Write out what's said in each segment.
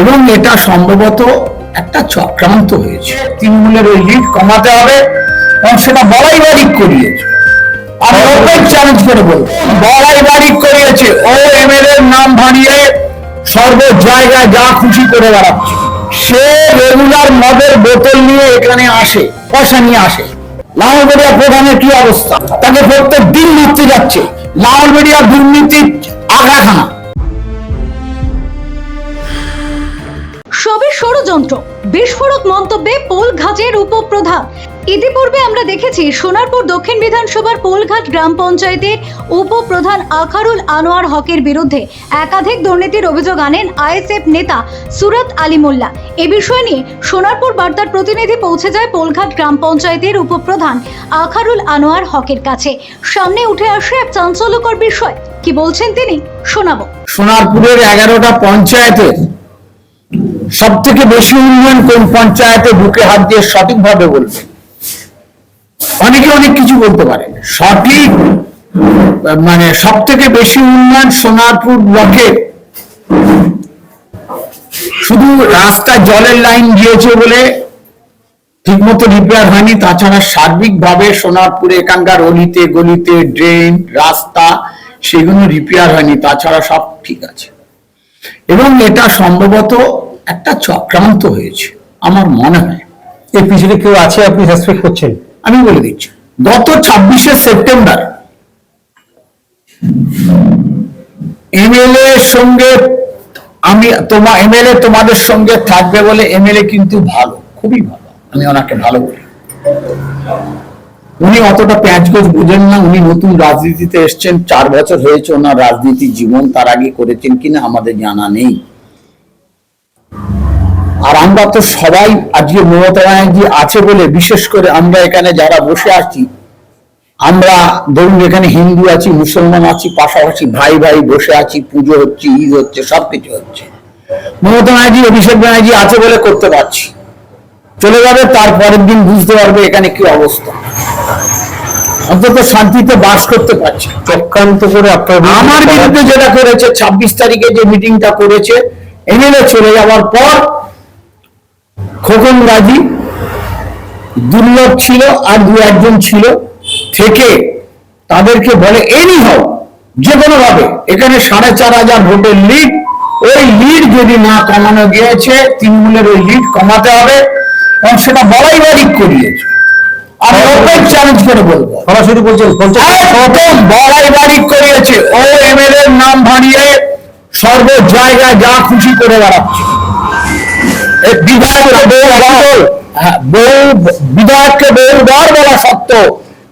এবং এটা সম্ভবত একটা চক্রান্ত হয়েছে। তৃণমূলের ওই লিড কমাতে হবে এবং সেটা বলাই বারিক করিয়েছে। আমি ওপেন চ্যালেঞ্জ করে বলব বলাই বারিক করিয়েছে ও এমএলএ নাম ভাঙিয়ে সর্ব জায়গায় যা খুশি করে বেড়াচ্ছে। সে রেগুলার মদের বোতল নিয়ে এখানে আসে পয়সা নিয়ে আসে। লাল লালবেড়িয়া প্রধানের কি অবস্থা? তাকে প্রত্যেক দিন মারতে যাচ্ছে। লাল লালবেড়িয়া দুর্নীতির আঘাখানা সবে ষড়যন্ত্র। বিস্ফোরক মন্তব্যে পোলঘাটের উপপ্রধান। ইতিপূর্বে আমরা দেখেছি সোনারপুর দক্ষিণ বিধানসভার পোলঘাট গ্রাম পঞ্চায়েতের উপপ্রধান আখারুল আনোয়ার হকের বিরুদ্ধে একাধিক দুর্নীতির অভিযোগ আনেন আইএসএফ নেতা সুরত আলী মোল্লা। এ বিষয় নিয়ে সোনারপুর বার্তার প্রতিনিধি পৌঁছে যায় পোলঘাট গ্রাম পঞ্চায়েতের উপপ্রধান আখারুল আনোয়ার হকের কাছে। সামনে উঠে আসে এক চাঞ্চল্যকর বিষয়। কি বলছেন তিনি? শোনাবো। সোনারপুরের এগারোটা পঞ্চায়েতের সব থেকে বেশি উন্নয়ন কোন পঞ্চায়েতে বুকে হাত দিয়ে সঠিকভাবে বলবে? অনেকে অনেক কিছু বলতে পারে। সঠিক মানে সব থেকে বেশি উন্নয়ন সোনারপুর ব্লকে শুধু রাস্তায় জলের লাইন গিয়েছে বলে ঠিকমতো রিপেয়ার হয়নি, তাছাড়া সার্বিকভাবে সোনারপুরে এখানকার অলিতে, গলিতে ড্রেন রাস্তা সেগুলো রিপেয়ার হয়নি, তাছাড়া সব ঠিক আছে। এবং এটা সম্ভবত একটা চক্রান্ত হয়েছে আমার মনে হয়। এর পিছনে কেউ আছে আপনি সাসপেক্ট করছেন? আমি বলে দিচ্ছি গত ছাব্বিশে সেপ্টেম্বর এমএলএ সঙ্গে আমি তোমার এমএলএ তোমাদের সঙ্গে থাকবে বলে এমএলএ কিন্তু ভালো খুবই ভালো আমি ওনাকে ভালো বলি। উনি অতটা প্যাঁচগোজ বুঝেন না উনি নতুন রাজনীতিতে এসছেন চার বছর হয়েছে ওনার রাজনীতি জীবন তার আগে করেছেন কিনা আমাদের জানা নেই। আর আমরা তো সবাই আজকে মমতা ব্যানার্জি আছে বলে বিশেষ করে আমরা এখানে যারা বসে আছি আমরা ধরুন এখানে হিন্দু আছি মুসলমান আছি পাশাপাশি ভাই ভাই বসে আছি পুজো হচ্ছে ঈদ হচ্ছে সবকিছু হচ্ছে। মমতা ব্যানার্জি অভিষেক ব্যানার্জি আছে বলে করতে পারছি। চলে যাবে তার পরের দিন বুঝতে পারবে এখানে কি অবস্থা। অন্তত শান্তিতে বাস করতে পারছি। চক্রান্ত করে আপনার আমার বিরুদ্ধে যেটা করেছে ছাব্বিশ তারিখে যে মিটিংটা করেছে এমএলএ চলে যাওয়ার পর খোকন গাজী দুর্লভ ছিল আর দু একজন ছিল থেকে তাদেরকে বলে এনি হোক যে কোনো ভাবে এখানে সাড়ে চার হাজার ভোটের লিড ওই লিড যদি না কমানো গিয়েছে তৃণমূলের ওই লিড কমাতে হবে এবং সেটা বলাই বারিক করিয়েছে। আমি ওপেন চ্যালেঞ্জ করে বলব। সরাসরি বলছেন আর প্রথম বড়াই বাড়ি করিয়েছে ও এমএলএ নাম ভাঙিয়ে সর্ব জায়গায় যা খুশি করে বেড়াচ্ছে। বিধায়ককে বহু বিধায়ককে বহুবার বলা সত্ত্বেও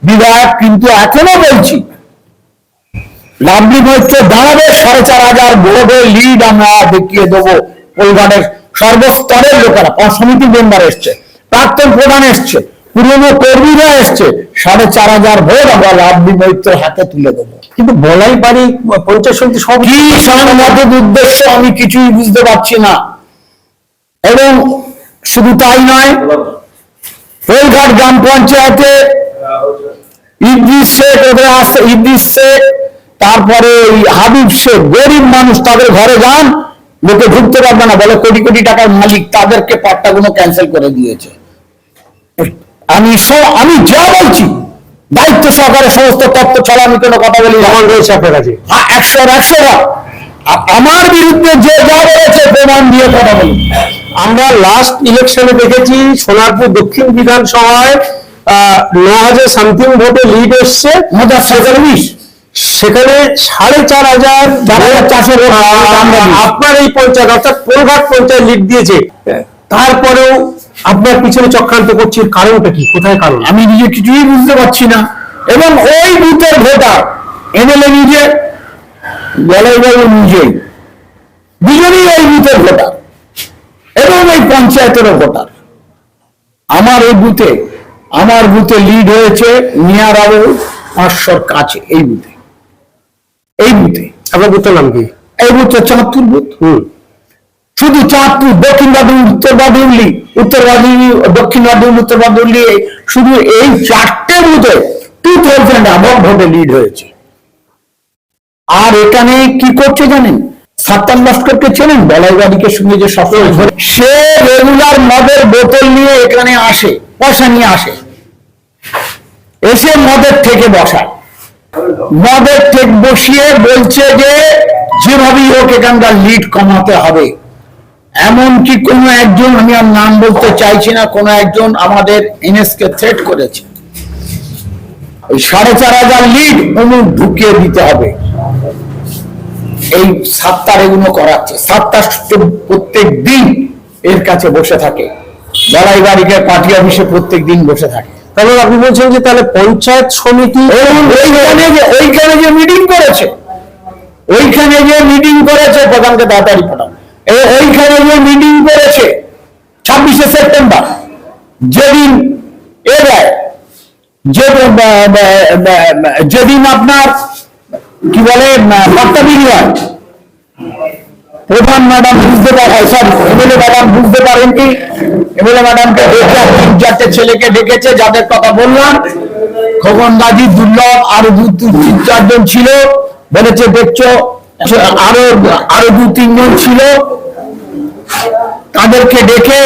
বিধায়ক কিন্তু এখনও বলছি লাভলি মৈত্র দাঁড়াবে সাড়ে চার হাজার লিড আমরা দেখিয়ে দেবো। কলকাতার সর্বস্তরের লোকেরা সমিতির মেম্বার এসছে প্রাক্তন প্রধান এসছে পুরনো কর্মীরা এসছে সাড়ে চার হাজার ভোট আমরা লাভলি মৈত্র হাতে তুলে দেবো। কিন্তু বলাই পারি পঞ্চায়েত সমিতি সব কি সংগঠিত উদ্দেশ্য আমি কিছুই বুঝতে পারছি না। এবং শুধু তাই নয় রেলঘাট গ্রাম পঞ্চায়েতে ইদ্রিস শেখ ওদের আসছে ইদ্রিস শেখ তারপরে এই হাবিব শেখ গরিব মানুষ তাদের ঘরে যান লোকে ঢুকতে পারবে না বলে কোটি কোটি টাকার মালিক তাদেরকে পাট্টাগুলো ক্যান্সেল করে দিয়েছে। আমি আমি যা বলছি দায়িত্ব সহকারে সমস্ত তত্ত্ব ছড়া আমি কোনো কথা বলি। প্রমাণ রয়েছে আপনার কাছে। হ্যাঁ, একশো একশো আমার বিরুদ্ধে যে যা বলেছে প্রমাণ দিয়ে কথা বলি। আমরা লাস্ট ইলেকশনে দেখেছি সোনারপুর দক্ষিণ বিধানসভায় ন হাজার সামথিং ভোটে লিড এসছে। সেখানে সাড়ে চার হাজার চার হাজার চারশো আপনার এই পঞ্চায়েত অর্থাৎ কোলঘাট পঞ্চায়েত লিড দিয়েছে। তারপরেও আপনার পিছনে চক্রান্ত করছি কারণটা কি? কোথায় কারণ? আমি নিজে কিছুই বুঝতে পারছি না। এবং ওই বুথের ভোটার এমএলএ নিজে বলাইবাবু নিজেই দুজনেই ওই বুথের ভোটার। এবং এই পঞ্চায়েতেরও ভোটার আমার এই বুথে আমার বুথে লিড হয়েছে মিয়ারাবু পাঁচশোর কাছে এই বুথে। এই বুথে। আপনার বুথের নাম কি? এই বুথে চাঁদপুর বুথ। হুম। শুধু চাঁদপুর দক্ষিণ বাদুল উত্তর বাদুল্লি উত্তর বাদুল্লি দক্ষিণ বাদুল উত্তর বাদুল্লি শুধু এই চারটে বুথে টু থাউজেন্ড আবার ভোটে লিড হয়েছে। আর এখানে কি করছে জানেন? সাত্তান লস্করকে চেনেন? বলাইবাড়িকে সঙ্গে যে সফল সে রেগুলার মদের বোতল নিয়ে এখানে আসে পয়সা নিয়ে আসে। এসে মদের থেকে বসায় মদের ঠেক বসিয়ে বলছে যে যেভাবেই হোক এখানকার লিড কমাতে হবে। এমনকি কোনো একজন আমি আর নাম বলতে চাইছি না কোনো একজন আমাদের এনএস কে থ্রেট করেছে। ওই সাড়ে চার হাজার লিড অমুক ঢুকিয়ে দিতে হবে। এই সাতটার এগুলো করাচ্ছে সাতটা প্রত্যেক দিন এর কাছে বসে থাকে। লড়াই বাড়িকে পার্টি অফিসে প্রত্যেক দিন বসে থাকে। তাহলে আপনি বলছেন যে তাহলে পঞ্চায়েত সমিতি ওইখানে যে মিটিং করেছে। ওইখানে যে মিটিং করেছে প্রধানকে তাড়াতাড়ি পাঠান ওইখানে যে মিটিং করেছে ছাব্বিশে সেপ্টেম্বর। যেদিন এ দেয় যে ব- ব- ব- ব- যেদিন আপনার কি বলে বার্তা বিনিময়। প্রধান ম্যাডাম বুঝতে পারে সরি এমএলএ ম্যাডাম বুঝতে পারেন কি? এমএলএ ম্যাডামকে চারটে ছেলেকে ডেকেছে, যাদের কথা বললাম। খোকন গাজী দুর্লভ, আরও দু তিন চারজন ছিল। বলেছে, দেখছ আরও আরও দু তিনজন ছিল। তাদেরকে ডেকে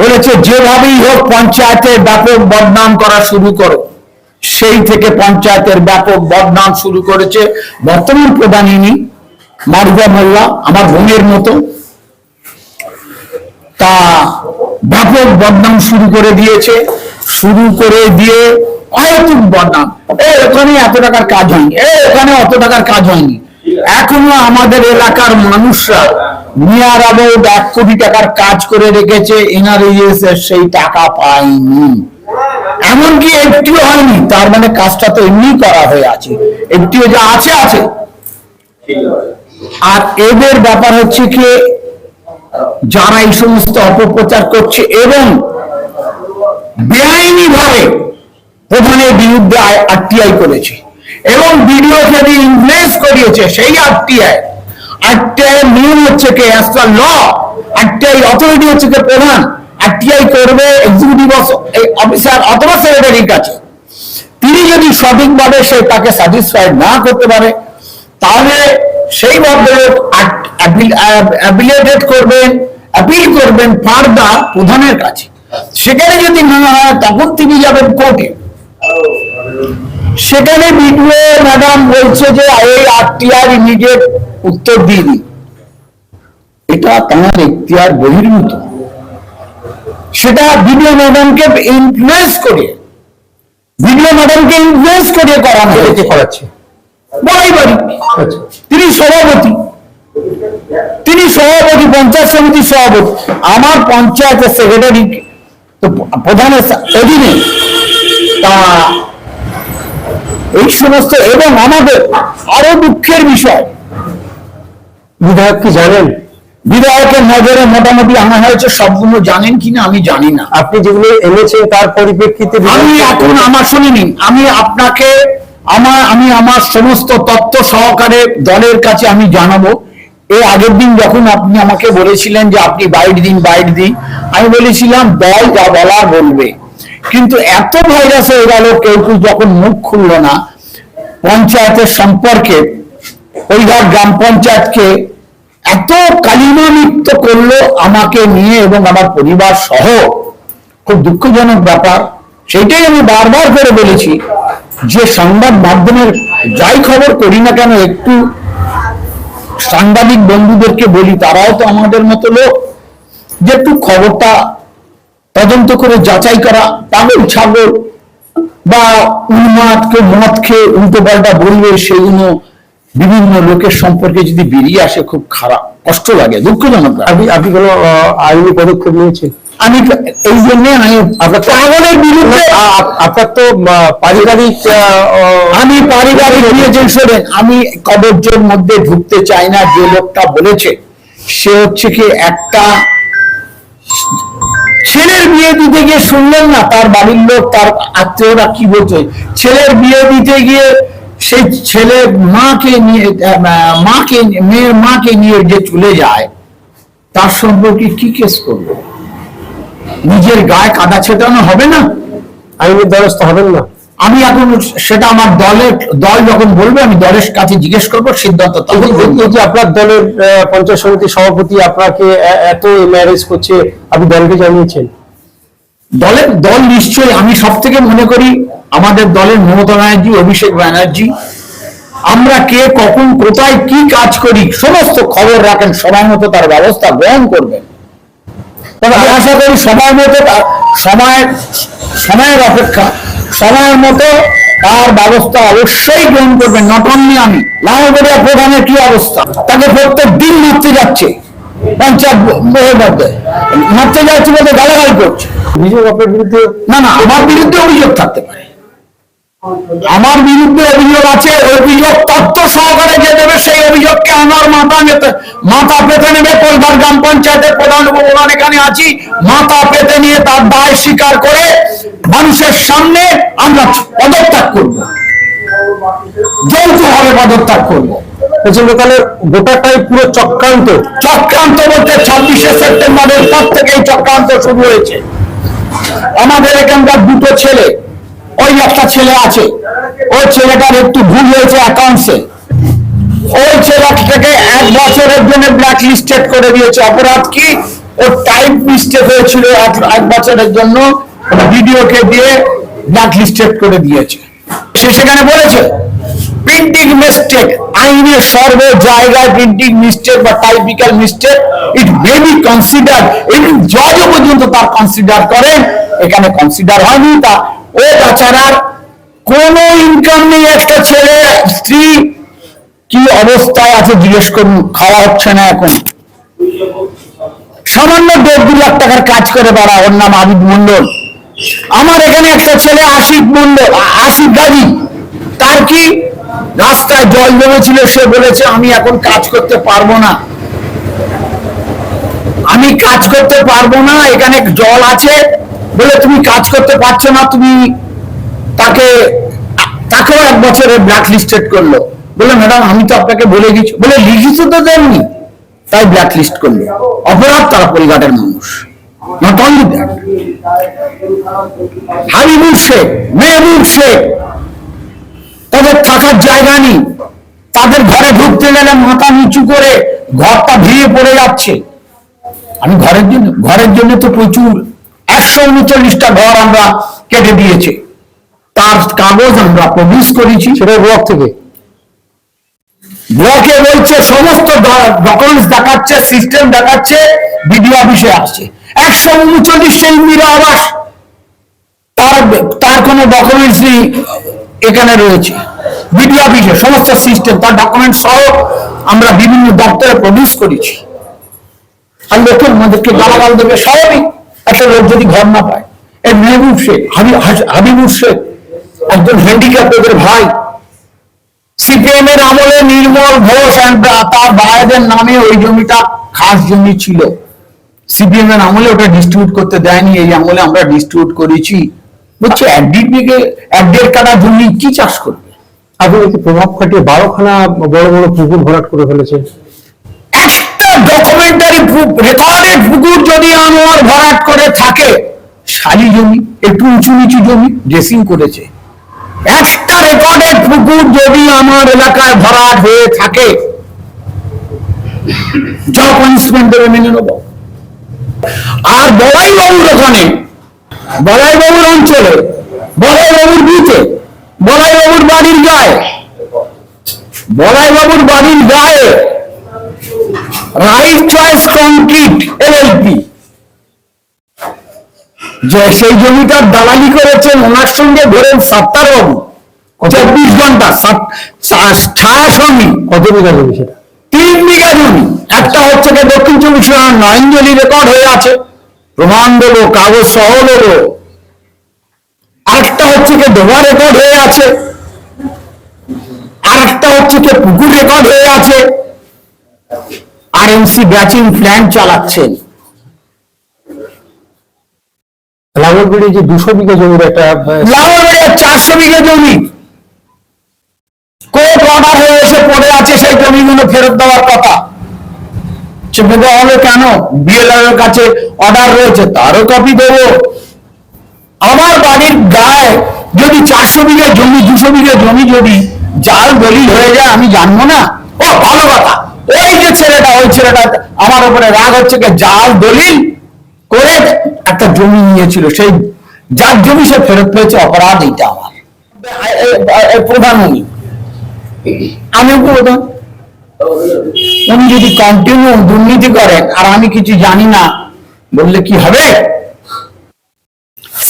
বলেছে, যেভাবেই হোক পঞ্চায়েতের ব্যাপক বদনাম করা শুরু করো। সেই থেকে পঞ্চায়েতের ব্যাপক বদনাম শুরু করেছে বর্তমান প্রধান ইনি মারুফা মোল্লা, আমার বোনের মতো। তা ব্যাপক বদনাম শুরু করে দিয়েছে, শুরু করে দিয়ে অহেতুক বদনাম। এ, ওখানে এত টাকার কাজ হয়নি, এ, ওখানে অত টাকার কাজ হয়নি। এখনও আমাদের এলাকার মানুষরা নিয়ার অ্যাবাউট এক কোটি টাকার কাজ করে রেখেছে এনআরএস এর সেই টাকা পায়নি। এমনকি একটিও হয়নি, তার মানে কাজটা তো এমনি করা হয়ে আছে। একটিও যা আছে আছে। আর এদের ব্যাপার হচ্ছে কি, যারা এই সমস্ত অপপ্রচার করছে এবং বেআইনি ভাবে প্রধানের বিরুদ্ধে আরটিআই করেছে, এবং ভিডিওকে দিয়ে ইনফ্লুয়েন্স করিয়েছে, সেই আরটিআই আরটিআই নিয়ম হচ্ছে কি অ্যাজ ল আরটিআই অথরিটি হচ্ছে কি প্রধান। আরটিআই করবে এক্সিকিউটিভ অফিসার অথবা সেক্রেটারির কাছে। তিনি যদি সঠিকভাবে সে তাকে না করতে পারে, তাহলে সেই ভদ্রলোক অ্যাবিলেটেড করবেন অ্যাপিল করবেন প্রধানের কাছে। সেখানে যদি না হয়, তখন তিনি যাবেন কোর্টে। সেখানে বিডিও ম্যাডাম বলছে যে, এই আরটিআর ইমিডিয়েট উত্তর দিয়ে দিন। এটা তাঁর এখতিয়ার বহির্ভূত। সেটা বিডিও ম্যাডামকে ইনফ্লুয়েন্স করে বিডিও ম্যাডামকে ইনফ্লুয়েন্স করে করানো কে হয়েছে করাচ্ছে। বড়াই বাড়ি। আচ্ছা। তিনি সভাপতি। তিনি সভাপতি পঞ্চায়েত সমিতির সভাপতি। আমার পঞ্চায়েতের সেক্রেটারি তো প্রধানের অধীনে। তা এই সমস্ত এবং আমাদের আরও দুঃখের বিষয়। বিধায়ক কি জানেন? বিধায়কের নজরে মোটামুটি আনা হয়েছে সবগুলো জানেন কিনা আমি জানি না। আপনি যেগুলো এনেছেন তার পরিপ্রেক্ষিতে আমি এখন আমার শুনিনি আমি আপনাকে আমার আমি আমার সমস্ত তথ্য সহকারে দলের কাছে আমি জানাব। এর আগের দিন যখন আপনি আমাকে বলেছিলেন যে আপনি বাইট দিন বাইট দিন আমি বলেছিলাম দল যা বলার বলবে। কিন্তু এত ভাইরাস হয়ে গেল কেউ কেউ যখন মুখ খুললো না পঞ্চায়েতের সম্পর্কে ওইঘাট গ্রাম পঞ্চায়েতকে এত কালিমালিপ্ত করল আমাকে নিয়ে এবং আমার পরিবার সহ। খুব দুঃখজনক ব্যাপার। সেইটাই আমি বারবার করে বলেছি যে সংবাদ মাধ্যমের যাই খবর করি না কেন, একটু সাংবাদিক বন্ধুদেরকে বলি, তারাও তো আমাদের মতো লোক। যে একটু খবরটা তদন্ত করে যাচাই করা, পাগল, ছাগল বা উন্মাদ কেউ মদ খেয়ে উল্টো পাল্টা বলবে সেগুলো বিভিন্ন লোকের সম্পর্কে যদি বেরিয়ে আসে খুব খারাপ কষ্ট লাগে দুঃখজনক আপনি আপনি কোনো আইনি পদক্ষেপ নিয়েছেন? আমি এই জন্য আমি পাগলের বিরুদ্ধে আপনার তো পারিবারিক আমি পারিবারিক নিয়োজন শোনেন আমি কবর্যের মধ্যে ঢুকতে চাই না যে লোকটা বলেছে সে হচ্ছে কি একটা ছেলের বিয়ে দিতে গিয়ে শুনলেন না তার বাড়ির লোক তার আত্মীয়রা কি বলছে? ছেলের বিয়ে দিতে গিয়ে সেই ছেলে মাকে নিয়ে মাকে মেয়ের মাকে নিয়ে যে চলে যায় তার সম্পর্কে কি কেস করব নিজের গায়ে কাদা ছেটানো হবে না? আইনের দ্বারস্থ হবেন না। আমি এখন সেটা আমার দলের দল যখন বলবে আমি দলের কাছে জিজ্ঞেস করব সিদ্ধান্ত তখন যে- আপনার দলের পঞ্চায়েত সমিতির সভাপতি আপনাকে এত ম্যারেজ করছে আপনি দলকে জানিয়েছেন? দলের দল নিশ্চয়ই আমি সব থেকে মনে করি আমাদের দলের মমতা ব্যানার্জি অভিষেক ব্যানার্জি আমরা কে কখন কোথায় কি কাজ করি সমস্ত খবর রাখেন সময় মতো তার ব্যবস্থা গ্রহণ করবেন। তবে আশা করি সময় মতো তার- সময়ের অপেক্ষা সময়ের মতো তার ব্যবস্থা অবশ্যই গ্রহণ করবেন। নট অনলি আমি লালগড়িয়া প্রধানের কি অবস্থা? তাকে প্রত্যেক দিন মারতে যাচ্ছে পঞ্চায়েত মধ্যে মারতে যাচ্ছে বলতে গালাগালি করছে। অভিযোগ আপনার বিরুদ্ধে না না আমার বিরুদ্ধে অভিযোগ থাকতে পারে। আমার বিরুদ্ধে অভিযোগ আছে অভিযোগ তথ্য সহকারে যে দেবে সেই অভিযোগকে আমার মাথা নেতে মাথা পেতে নেবে। কলকাতা গ্রাম পঞ্চায়েতের প্রধান উপপ্রধান এখানে আছি। মাথা পেতে নিয়ে তার দায় স্বীকার করে মানুষের সামনে আমরা পদত্যাগ করব। যৌথভাবে পদত্যাগ করব। কালে ভোটারটাই পুরো চক্রান্ত। চক্রান্ত বলতে ছাব্বিশে সেপ্টেম্বরের পর থেকেই চক্রান্ত শুরু হয়েছে। আমাদের এখানকার দুটো ছেলে ওই একটা ছেলে আছে। ওই ছেলেটার একটু ভুল হয়েছে অ্যাকাউন্টসে ওই ছেলেটাকে এক বছরের জন্য ব্ল্যাক লিস্টেড করে দিয়েছে। অপরাধ কি? ওর টাইপ মিস্টেক হয়েছিল এক- বছরের জন্য। ভিডিওকে দিয়ে ব্ল্যাক লিস্টেড করে দিয়েছে। সে সেখানে বলেছে প্রিন্টিং মিস্টেক আইনের সর্ব জায়গায় প্রিন্টিং মিস্টেক বা typical mistake it may be consider even জজও পর্যন্ত তার কনসিডার করেন। এখানে কনসিডার হয়নি তা। ও বেচারার কোন ইনকাম নেই একটা ছেলে, স্ত্রী, কি অবস্থায় আছে জিজ্ঞেস করুন, খাওয়া হচ্ছে না এখন। সামান্য দেড় দু লাখ টাকার কাজ করে বেড়া ওর নাম আবিদ মন্ডল আমার এখানে একটা ছেলে, আশিক মন্ডল আশিক গাজী। তার কি? রাস্তায় জল জমেছিল, সে বলেছে, আমি এখন কাজ করতে পারব না। আমি কাজ করতে পারব না, এখানে জল আছে বলে তুমি কাজ করতে পারছ না, তুমি তাকে, তাকেও এক বছরে ব্ল্যাক লিস্টেড করল। বলে ম্যাডাম, আমি তো আপনাকে বলে গেছি বলে, লিখিত তো দেননি। তাই ব্ল্যাক লিস্ট করল। অপরাধ তারা পরিবারের মানুষ not only that Sheikh, Mehboob Sheikh, তাদের থাকার জায়গা নেই। তাদের ঘরে ঢুকতে গেলে মাথা নিচু করে ঘরটা ভেঙে পড়ে যাচ্ছে। আমি ঘরের জন্য ঘরের জন্য তো প্রচুর একশো উনচল্লিশটা ঘর আমরা কেটে দিয়েছে। তার কাগজ আমরা প্রডিউস করেছি। সেটা ব্লক থেকে। ব্লকে বলছে সমস্ত ডকুমেন্টস দেখাচ্ছে সিস্টেম দেখাচ্ছে বিডিও অফিসে আসছে। একশো উনচল্লিশটা ইন্দিরা আবাস তার তার কোনো ডকুমেন্টস নেই এখানে রয়েছে। বিডিও অফিসে সমস্ত সিস্টেম তার ডকুমেন্ট সহ আমরা বিভিন্ন দপ্তরে প্রডিউস করেছি। আর লোকের আমাদেরকে গালাগাল দেবে স্বাভাবিক। একটা লোক যদি ঘর না পায় এই মেহবুব শেখ হাবিবুর শেখ, একজন হ্যান্ডিক্যাপ ওদের ভাই সিপিএম এর আমলে নির্মল ঘোষ তার ভাইদের নামে ওই জমিটা খাস জমি ছিল। সিপিএম এর আমলে ওটা ডিস্ট্রিবিউট করতে দেয়নি, এই আমলে আমরা ডিস্ট্রিবিউট করেছি। বলছে এক দেড় বিঘে, এক দেড় কাটা জমি, কি চাষ করবে? আপনি প্রভাব খাটিয়ে বারোখানা বড় বড় পুকুর ভরাট করে একটা ডকুমেন্টারি রেকর্ডেড পুকুর যদি আনোয়ার ভরাট করে থাকে, শালি জমি, একটু উঁচু নিচু জমি ড্রেসিং করেছে। একটা রেকর্ডেড পুকুর যদি আমার এলাকায় ভরাট হয়ে থাকে যা পানিশমেন্ট মেনে নেব। আর বলাই বাবুর ওখানে বলাই বাবুর অঞ্চলে বলাই বাবুর বুথে বলাই বাবুর বাড়ির গায়ে বলাই বাবুর বাড়ির গায়ে রাইট চয়েস কংক্রিট এলএলপি যে সেই জমিটার দালালি করেছেন ওনার সঙ্গে ধরেন সাত্তার বাবু। চব্বিশ ঘণ্টা ছায়া সঙ্গী কত বিঘা জমি সেটা? তিন বিঘা জমি। একটা হচ্ছে গিয়ে দক্ষিণ চব্বিশ পরগনা নয়নজলি রেকর্ড হয়ে আছে। প্রমাণ দেবো কাগজ সহ দেবো। আরেকটা হচ্ছে গিয়ে ডোবা রেকর্ড হয়ে আছে। আরেকটা হচ্ছে গিয়ে পুকুর রেকর্ড হয়ে আছে। আরএমসি ব্যাচিং প্ল্যান চালাচ্ছেন। যে দুশো বিঘা জমির একটা চারশো বিঘা জমি। কোর্ট অর্ডার হয়ে এসে পড়ে আছে সেই জমিগুলো ফেরত দেওয়ার কথা। দেওয়া হলো কেন? বিএলআর এর কাছে অর্ডার রয়েছে তারও কপি দেবো। আমার বাড়ির গায়ে যদি চারশো বিঘা জমি দুশো বিঘা জমি যদি জাল দলিল হয়ে যায় আমি জানব না। ও ভালো কথা। ওই যে ছেলেটা, ওই ছেলেটা, আমার উপরে রাগ হচ্ছে জাল, দলিল করে একটা জমি নিয়েছিল। সেই, যার জমি সে ফেরত পেয়েছে, অপরাধ এইটা আমার। প্রধান উনি। প্রধান। উনি যদি কন্টিনিউ দুর্নীতি করেন, আর আমি কিছু জানি না, বললে কি হবে?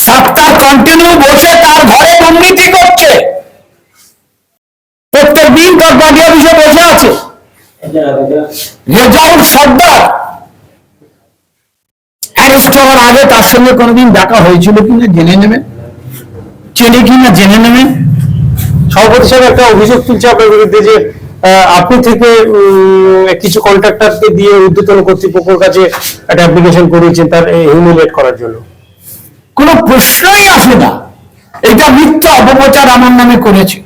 সপ্তাহ কন্টিনিউ বসে তার ঘরে দুর্নীতি করছে। প্রত্যেক দিন তার পার্টি অফিসে বসে আছে। রেজাউল সর্দার। অ্যারেস্ট হওয়ার আগে তার সঙ্গে কোনোদিন দেখা হয়েছিল কিনা জেনে নেবেন? চেনে কিনা জেনে নেবেন? সভাপতি সাহেব একটা অভিযোগ তুলছে আপনার বিরুদ্ধে যে আপনি থেকে কিছু কন্ট্রাক্টরকে দিয়ে কর্তৃপক্ষের কাছে একটা অ্যাপ্লিকেশন করিয়েছেন তার হিউমিলেট করার জন্য। কোনো প্রশ্নই আসে না। এটা মিথ্যা অপপ্রচার আমার নামে করেছে।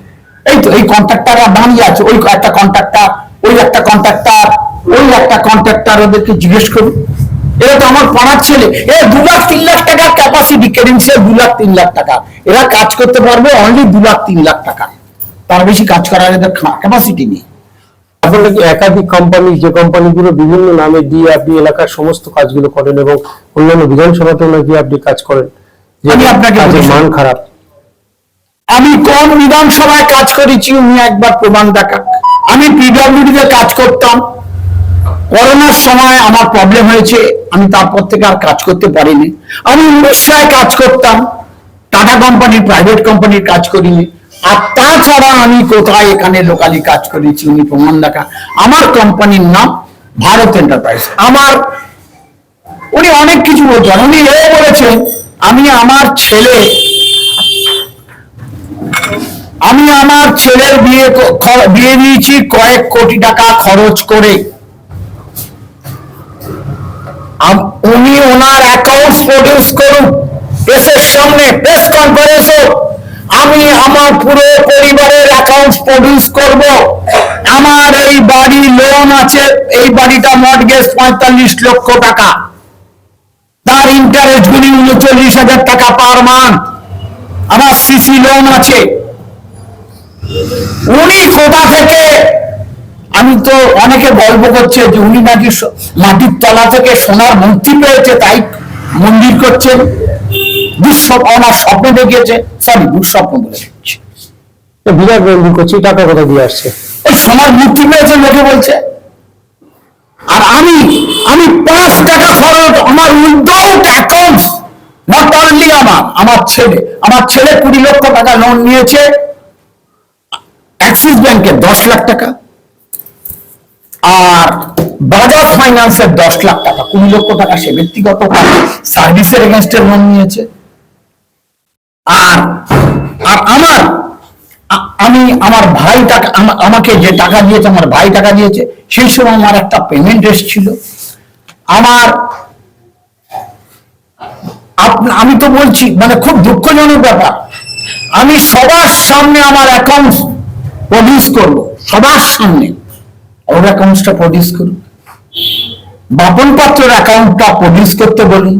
এই তো এই কন্ট্রাক্টাররা দাঁড়িয়ে আছে। ওই একটা কন্ট্রাক্টার ওই একটা কন্ট্রাক্টার ওই একটা কন্ট্রাক্টার ওদেরকে জিজ্ঞেস করুন এরা তো আমার পাড়ার ছেলে। এরা দু লাখ তিন লাখ টাকার ক্যাপাসিটি ক্রেডেন্সিয়াল দু লাখ তিন লাখ টাকা। এরা কাজ করতে পারবে অনলি দু লাখ তিন লাখ টাকা। তার বেশি কাজ করার এদের ক্যাপাসিটি নেই। আপনার নাকি একাধিক কোম্পানি যে কোম্পানিগুলো বিভিন্ন নামে দিয়ে আপনি এলাকার সমস্ত কাজগুলো করেন এবং অন্যান্য বিধানসভাতেও নাকি আপনি কাজ করেন আমি আপনাকে মান খারাপ। আমি কোন বিধানসভায় কাজ করেছি উনি একবার প্রমাণ দেখা আমি পিডব্লিউডি তে কাজ করতাম। করোনার সময় আমার প্রবলেম হয়েছে, আমি তারপর থেকে আর কাজ করতে পারিনি। আমি উড়িষ্যায় কাজ করতাম, টাটা কোম্পানির প্রাইভেট কোম্পানির কাজ করিনি। আর তাছাড়া আমি কোথায় এখানে লোকালি কাজ করেছি উনি প্রমাণ দেখা। আমার কোম্পানির নাম ভারত এন্টারপ্রাইজ আমার, উনি অনেক কিছু বলছেন। উনি এ বলেছেন, আমি আমার ছেলে আমি আমার ছেলের বিয়ে বিয়ে দিয়েছি কয়েক কোটি টাকা খরচ করে। উনি ওনার অ্যাকাউন্ট প্রডিউস করুন। প্রেসের সামনে প্রেস কনফারেন্স আমি আমার পুরো পরিবারের অ্যাকাউন্ট প্রডিউস করব। আমার এই বাড়ি লোন আছে, এই বাড়িটা মর্গেজ পঁয়তাল্লিশ লক্ষ টাকা। তার ইন্টারেস্ট গুলি উনচল্লিশ হাজার টাকা পার মান্থ আমার সিসি লোন আছে। উনি কোথা থেকে আমি তো অনেকে গল্প করছে যে উনি নাকি মাটির তলা থেকে সোনার মূর্তি পেয়েছে তাই মন্দির করছেন দুঃস্বপ্ন আমার স্বপ্ন দেখিয়েছে। সরি দুঃস্বপ্ন বলে দিচ্ছি। বিরাট মন্দির করছি টাকা কোথা দিয়ে আসছে? ওই সোনার মূর্তি পেয়েছে লোকে বলছে। আর আমি আমি পাঁচ টাকা খরচ আমার উইদাউট অ্যাকাউন্ট নট অনলি আমার আমার ছেলে আমার ছেলে কুড়ি লক্ষ টাকা লোন নিয়েছে। অ্যাক্সিস ব্যাংকে দশ লাখ টাকা আর বাজাজ ফাইন্যান্সের দশ লাখ টাকা, কুড়ি লক্ষ টাকা সে ব্যক্তিগত সার্ভিসের এগেনস্টে লোন নিয়েছে। আর আর আমার আমি, আমার ভাই টাকা, আমা- আমাকে যে টাকা দিয়েছে, আমার ভাই টাকা দিয়েছে, সেই সময় আমার একটা পেমেন্ট এসেছিল আমার আমি তো বলছি মানে খুব দুঃখজনক ব্যাপার। আমি সবার সামনে আমার অ্যাকাউন্ট প্রডিউস করব সবার সামনে। ওর অ্যাকাউন্টসটা প্রডিউস করুন। বাপন পাত্রের অ্যাকাউন্টটা প্রডিউস করতে বলুন।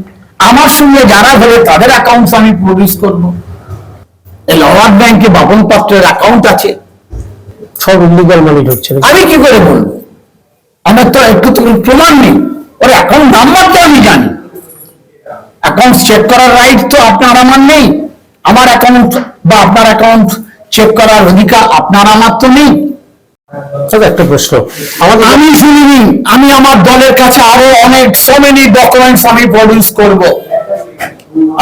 আমার সঙ্গে যারা ধরে তাদের অ্যাকাউন্টস আমি প্রডিউস করব। এলাহাবাদ ব্যাংকে বাপন পাত্রের অ্যাকাউন্ট আছে। সব ইলিগাল মানি ঢুকছে। আমি কি করে বলব? আমার তো একটু তো প্রমাণ নেই। ওর অ্যাকাউন্ট নাম্বার তো আমি জানি। অ্যাকাউন্ট চেক করার রাইট তো আপনার আমার নেই। আমার অ্যাকাউন্ট বা আপনার অ্যাকাউন্ট চেক করার অধিকার আপনার আমার তো নেই একটা প্রশ্ন। আমাদের আমি শুনিনি আমি আমার দলের কাছে আরও অনেক সো মেনি ডকুমেন্টস আমি প্রডিউস করব।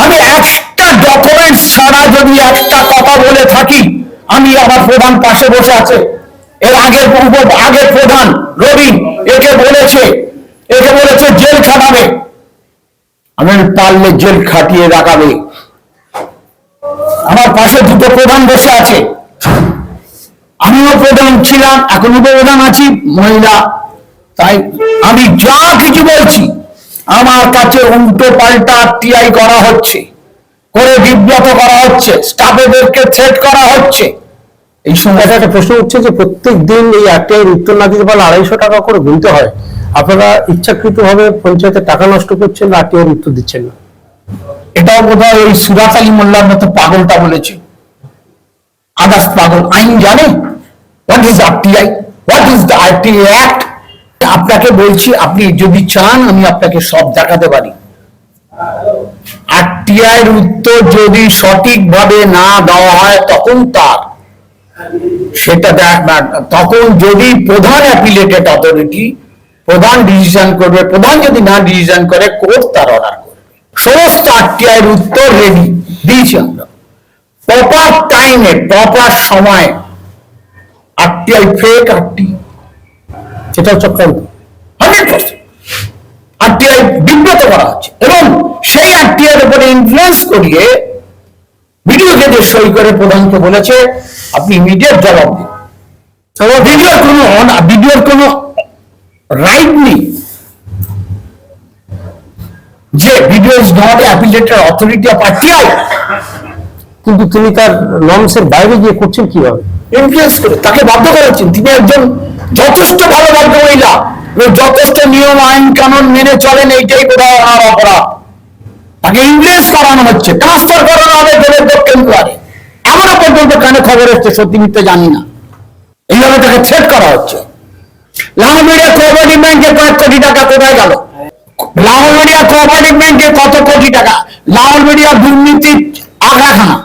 আমি একটা ডকুমেন্টস ছাড়া যদি একটা কথা বলে থাকি আমি আমার প্রধান পাশে বসে আছে। এর আগের পূর্ব আগের প্রধান রবি একে বলেছে একে বলেছে জেল খাটাবে। আমি পারলে জেল খাটিয়ে রাখাবে। আমার পাশে দুটো প্রধান বসে আছে। আমিও প্রধান ছিলাম এখনও প্রধান আছি মহিলা। তাই আমি যা কিছু বলছি আমার কাছে উল্টো পাল্টা টিআই করা হচ্ছে করে বিব্রত করা হচ্ছে স্টাফেদেরকে থ্রেট করা হচ্ছে। এই সময় একটা প্রশ্ন উঠছে যে প্রত্যেক দিন এই আরটিআই উত্তর না দিতে পারলে আড়াইশো টাকা করে গুনতে হয়। আপনারা ইচ্ছাকৃত ভাবে পঞ্চায়েতের টাকা নষ্ট করছেন আরটিআই উত্তর দিচ্ছেন না। এটাও বোধহয় ওই সুরাত আলী মোল্লার মতো পাগলটা বলেছে। আদার্স পাগল। আইন জানে? What is RTI what is the RTI act আপনাকে বলছি, আপনি যদি চান, আমি আপনাকে সব দেখাতে পারি। আরটিআই এর উত্তর যদি সঠিকভাবে না দেওয়া হয়, তখন তার। সেটা তখন যদি প্রধান অ্যাপিলেটেড অথরিটি, প্রধান ডিসিশন করবে, প্রধান যদি না ডিসিশন করে, কোর্ট তার অর্ডার সমস্ত আরটিআই উত্তর রেডি দিয়েছি আমরা। প্রপার টাইমে প্রপার সময় ফেক চক্রান্ত হান্ড্রেড পার্সেন্ট বিব্রত করা হচ্ছে এবং সেই আরটিআই এর উপরে ইনফ্লুয়েন্স করিয়ে ভিডিও কেটে সই করে প্রধানকে বলেছে, আপনি ইমিডিয়েট জবাব দিন। ভিডিওর কোনো ভিডিওর কোনো রাইট নেই। যে BDO is not appellate authority of RTI কিন্তু তিনি তার নর্মসের বাইরে গিয়ে করছেন কীভাবে? ইনফ্লুয়েন্স করে তাকে বাধ্য করাচ্ছেন তিনি একজন যথেষ্ট ভালো ভদ্র মহিলা। যথেষ্ট নিয়ম আইন কানুন মেনে চলেন এইটাই বোধহয় ওনার অপরাধ। তাকে ইংরেজ করানো হচ্ছে ট্রান্সফার করানো হবে দেবের দক্ষিণ দুয়ারে। এমনও পর্যন্ত কানে খবর এসছে সত্যি মিথ্যে জানি না। এইভাবে তাকে থ্রেট করা হচ্ছে। লাল মিডিয়া কোঅপারেটিভ ব্যাংকে কয়েক কোটি টাকা কোথায় গেল? লাল মিডিয়া কোঅপারেটিভ ব্যাংকে কত কোটি টাকা? লাল মিডিয়া দুর্নীতির আঘাখানা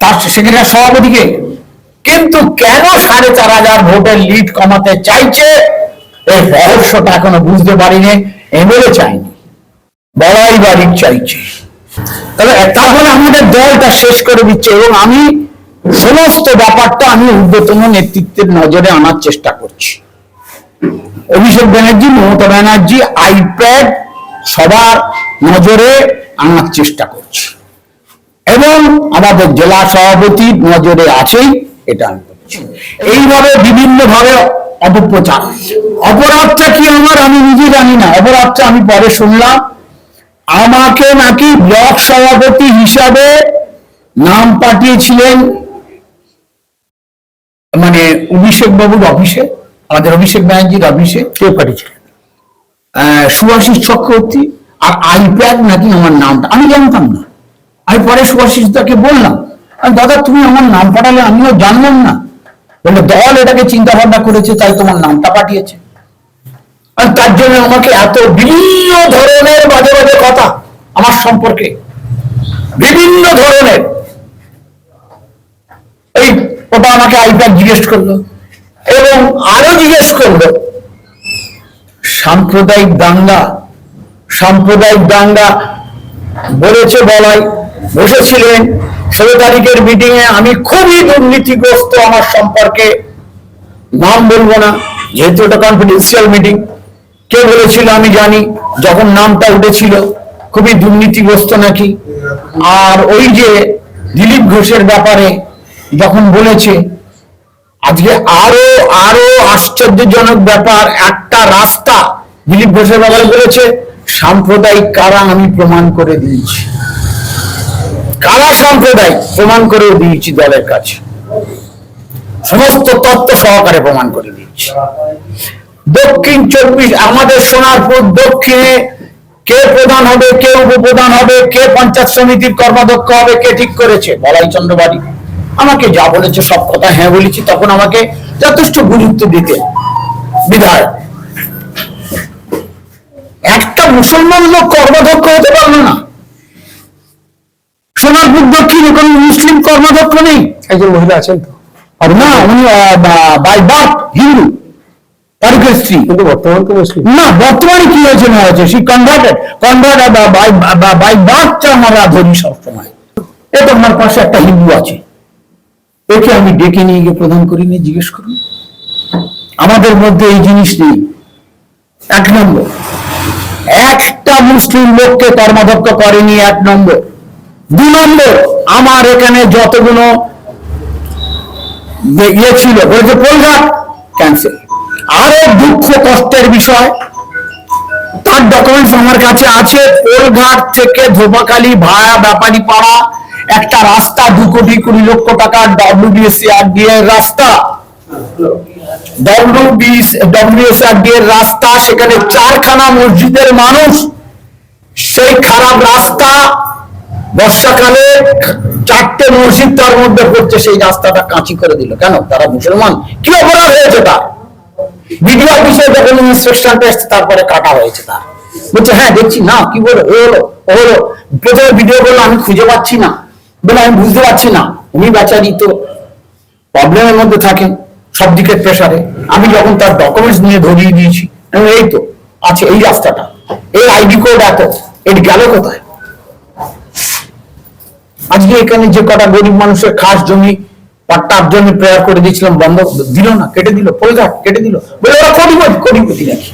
তার সেখানে সভাপতিকে। কিন্তু কেন সাড়ে চার হাজার ভোটের লিড কমাতে চাইছে? এই রহস্যটা এখনও বুঝতে পারিনি, এমএলএ চাইনি, বড়াই বাড়ির চাইছে। তবে তারপরে আমাদের দলটা শেষ করে দিচ্ছে এবং আমি সমস্ত ব্যাপারটা আমি ঊর্ধ্বতন নেতৃত্বের নজরে আনার চেষ্টা করছি। অভিষেক ব্যানার্জি, মমতা ব্যানার্জি আইপ্যাড সবার নজরে আনার চেষ্টা করছি। এবং আমাদের জেলা সভাপতি নজরে আছেই, এটা আমি বলছি। এইভাবে বিভিন্ন ভাবে অপপ্রচার। অপরাধটা কি আমার, আমি নিজে জানি না। অপরাধটা আমি পরে শুনলাম। আমাকে নাকি ব্লক সভাপতি হিসাবে নাম পাঠিয়েছিলেন মানে অভিষেক বাবুর অফিসে, আমাদের অভিষেক ব্যানার্জির অফিসে। কে পাঠিয়েছিলেন? সুভাষিস চক্রবর্তী আর আইপ্যাড নাকি আমার নামটা? আমি জানতাম না। আমি পরে সুভাষিস দাকে বললাম দাদা, তুমি আমার নাম পাঠালে আমিও জানলাম না। বলে, দল এটাকে চিন্তা ভাবনা করেছে, তাই তোমার নামটা পাঠিয়েছে। আর তার জন্য আমাকে এত বিভিন্ন ধরনের বাজে বাজে কথা আমার সম্পর্কে, বিভিন্ন ধরনের। এই ওটা আমাকে আইপ্যাড জিজ্ঞেস করল এবং আরও জিজ্ঞেস করল সাম্প্রদায়িক দাঙ্গা সাম্প্রদায়িক দাঙ্গা বলেছে বলাই, বসেছিলেন। ষোলো তারিখের মিটিং এ আমি খুবই দুর্নীতিগ্রস্ত আমার সম্পর্কে। নাম বলব না, যেহেতু এটা কনফিডেন্সিয়াল মিটিং কে বলেছিল আমি জানি, যখন নামটা উঠেছিল, খুবই দুর্নীতিগ্রস্ত নাকি। আর ওই যে দিলীপ ঘোষের ব্যাপারে যখন বলেছে, আজকে আরও আরও আশ্চর্যজনক ব্যাপার, একটা রাস্তা দিলীপ ঘোষের ব্যাপারে বলেছে, সাম্প্রদায়িক কারা আমি প্রমাণ করে দিয়েছি। কারা সাম্প্রদায়িক প্রমাণ করে দিয়েছি দলের কাছে? সমস্ত তত্ত্ব সহকারে প্রমাণ করে দিয়েছি। দক্ষিণ চব্বিশ, আমাদের সোনারপুর দক্ষিণে কে প্রধান হবে, কে উপপ্রধান হবে, কে পঞ্চায়েত সমিতির কর্মাধ্যক্ষ হবে, কে ঠিক করেছে? বলাই চন্দ্রবাড়ি। আমাকে যা বলেছে সব কথা হ্যাঁ বলেছি, তখন আমাকে যথেষ্ট গুরুত্ব দিতে বিধায়ক একটা মুসলমান লোক কর্মাধ্যক্ষ হতে পারল না। সোনারপুর দক্ষিণে কোন মুসলিম কর্মাধ্যক্ষ নেই। একজন মহিলা আছেন তো। আর না উনি বাই বার্থ হিন্দু তারকের স্ত্রী। কিন্তু বর্তমান তো মুসলিম। না বর্তমানে কি হয়েছে না হয়েছে? সে কনভার্টেড কনভার্টেড বাই বার্থটা আমরা ধরি সবসময়। এ তো আমার পাশে একটা হিন্দু আছে। একে আমি ডেকে নিয়ে গিয়ে প্রদান করি নিয়ে জিজ্ঞেস করুন। আমাদের মধ্যে এই জিনিস নেই। এক নম্বর একটা মুসলিম লোককে কর্মাধ্যক্ষ করেনি এক নম্বর। দু নম্বর, আমার এখানে যতগুলো ইয়ে ছিল বলেছে পোলঘাট ক্যান্সেল আরও দুঃখ কষ্টের বিষয় তার ডকুমেন্টস আমার কাছে আছে পোলঘাট থেকে ধোপাকালী ভায়া ব্যাপারী পাড়া, একটা রাস্তা, দু কোটি কুড়ি লক্ষ টাকা ডব্লিউবিএসসি এর রাস্তা। রাস্তা, সেখানে চারখানা মসজিদের মানুষ। সেই খারাপ রাস্তা বর্ষাকালে চারটে মসজিদ তার মধ্যে পড়ছে, সেই রাস্তাটা কাঁচি করে দিল। কেন? তারা মুসলমান। কি অপরাধ হয়েছে তার? যখন ইনস্ট্রাকশনটা এসছে তারপরে কাটা হয়েছে তার। বলছে হ্যাঁ দেখছি। না, কি বলো? হলো হলো। প্রথমে ভিডিও করল আমি খুঁজে পাচ্ছি না। বলে আমি বুঝতে পারছি না। উনি বেচারি তো প্রবলেমের মধ্যে থাকেন। সব দিকের প্রেশারে আমি যখন তার ডকুমেন্টস নিয়ে ধরিয়ে দিয়েছি এই তো আছে এই রাস্তাটা এই আইডি কোড এত, এর গেল কোথায়? আজকে এখানে যে কটা গরিব মানুষের খাস জমি, পাট্টার জন্য প্রেয়ার করে দিয়েছিলাম, বন্ধ, দিল না, কেটে দিল পরিঘাট কেটে দিল। বলে ওরা কোটিপতি কোটিপতি নাকি